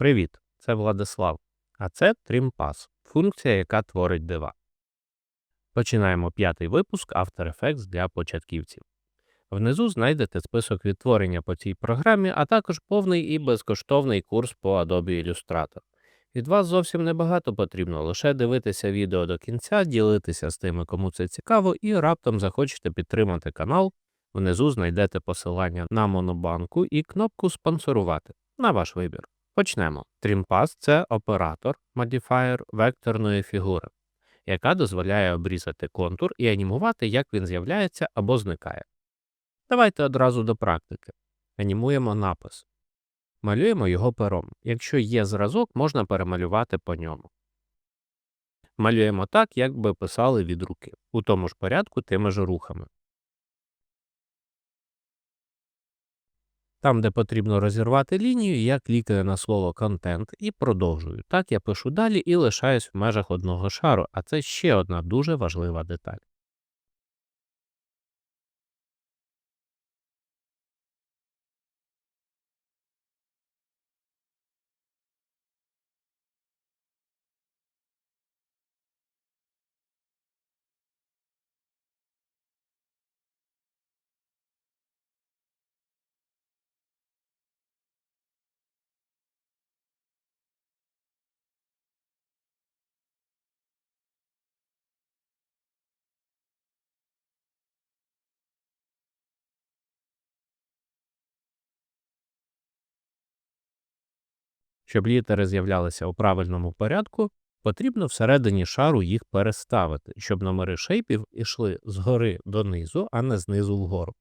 Привіт, це Владислав. А це TrimPass – функція, яка творить дива. Починаємо п'ятий випуск After Effects для початківців. Внизу знайдете список відтворення по цій програмі, а також повний і безкоштовний курс по Adobe Illustrator. Від вас зовсім небагато потрібно лише дивитися відео до кінця, ділитися з тими, кому це цікаво, і раптом захочете підтримати канал. Внизу знайдете посилання на монобанку і кнопку Спонсорувати на ваш вибір. Почнемо. TrimPass – це оператор, модіфаєр векторної фігури, яка дозволяє обрізати контур і анімувати, як він з'являється або зникає. Давайте одразу до практики. Анімуємо напис. Малюємо його пером. Якщо є зразок, можна перемалювати по ньому. Малюємо так, як би писали від руки, у тому ж порядку тими ж рухами. Там, де потрібно розірвати лінію, я клікаю на слово «Контент» і продовжую. Так я пишу далі і лишаюсь в межах одного шару, а це ще одна дуже важлива деталь. Щоб літери з'являлися у правильному порядку, потрібно всередині шару їх переставити, щоб номери шейпів йшли згори донизу, а не знизу вгору.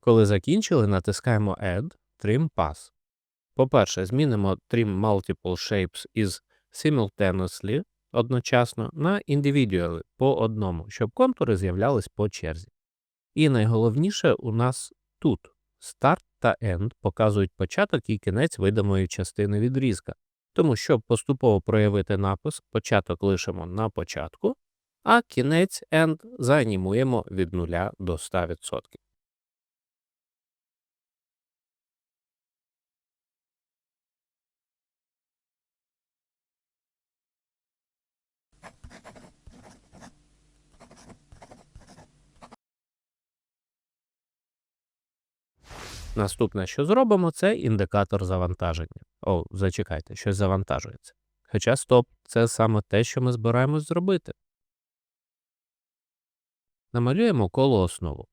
Коли закінчили, натискаємо Add Trim Pass. По-перше, змінимо Trim Multiple Shapes із Simultaneously одночасно на Individually по одному, щоб контури з'являлись по черзі. І найголовніше у нас тут Start та End показують початок і кінець видимої частини відрізка. Тому, щоб поступово проявити напис, початок лишимо на початку, а кінець End заанімуємо від 0 до 100%. Наступне, що зробимо, це індикатор завантаження. О, зачекайте, щось завантажується. Хоча стоп, це саме те, що ми збираємось зробити. Намалюємо коло основу.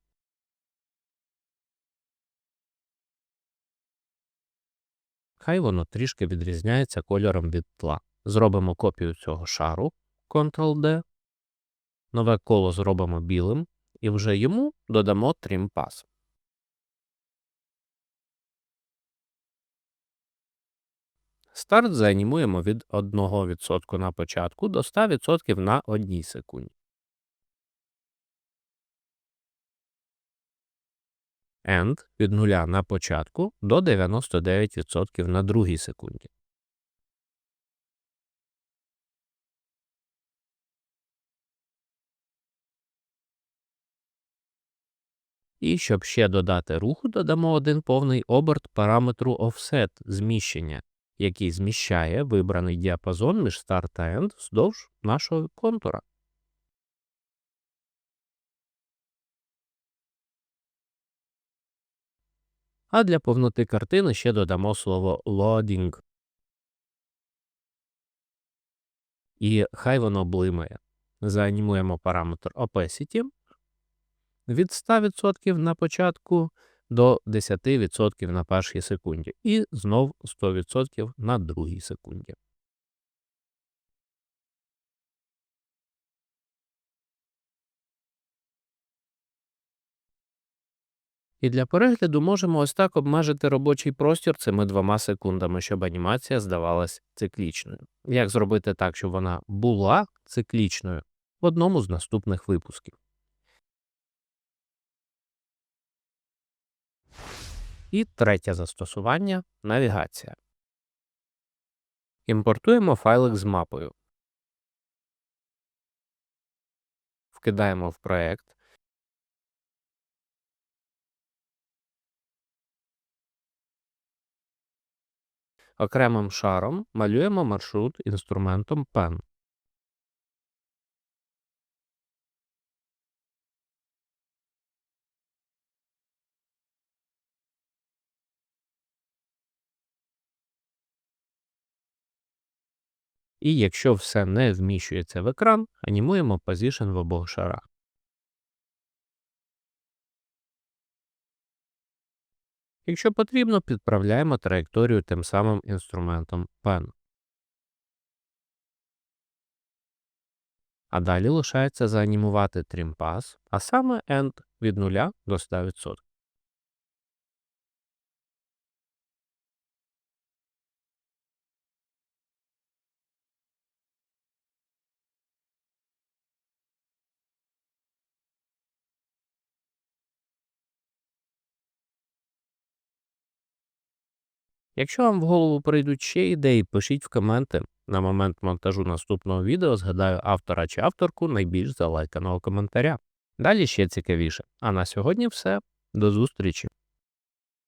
Хай воно трішки відрізняється кольором від тла. Зробимо копію цього шару Ctrl-D. Нове коло зробимо білим і вже йому додамо Trim Pass. Старт заанімуємо від 1% на початку до 100% на 1 секунді. End від 0 на початку до 99% на 2 секунді. І щоб ще додати руху, додамо один повний оберт параметру Offset зміщення, який зміщає вибраний діапазон між Start та End вздовж нашого контура. А для повноти картини ще додамо слово Loading. І хай воно блимає. Заанімуємо параметр Opacity від 100% на початку до 10% на першій секунді. І знов 100% на другій секунді. І для перегляду можемо ось так обмежити робочий простір цими двома секундами, щоб анімація здавалась циклічною. Як зробити так, щоб вона була циклічною в одному з наступних випусків. І третє застосування навігація. Імпортуємо файлик з мапою. Вкидаємо в проект. Окремим шаром малюємо маршрут інструментом Pen. І якщо все не вміщується в екран, анімуємо Position в обох шарах. Якщо потрібно, підправляємо траєкторію тим самим інструментом Pen. А далі лишається заанімувати Trim Pass, а саме End від 0 до 100%. Якщо вам в голову прийдуть ще ідеї, пишіть в коменти. На момент монтажу наступного відео згадаю автора чи авторку найбільш залайканого коментаря. Далі ще цікавіше. А на сьогодні все. До зустрічі!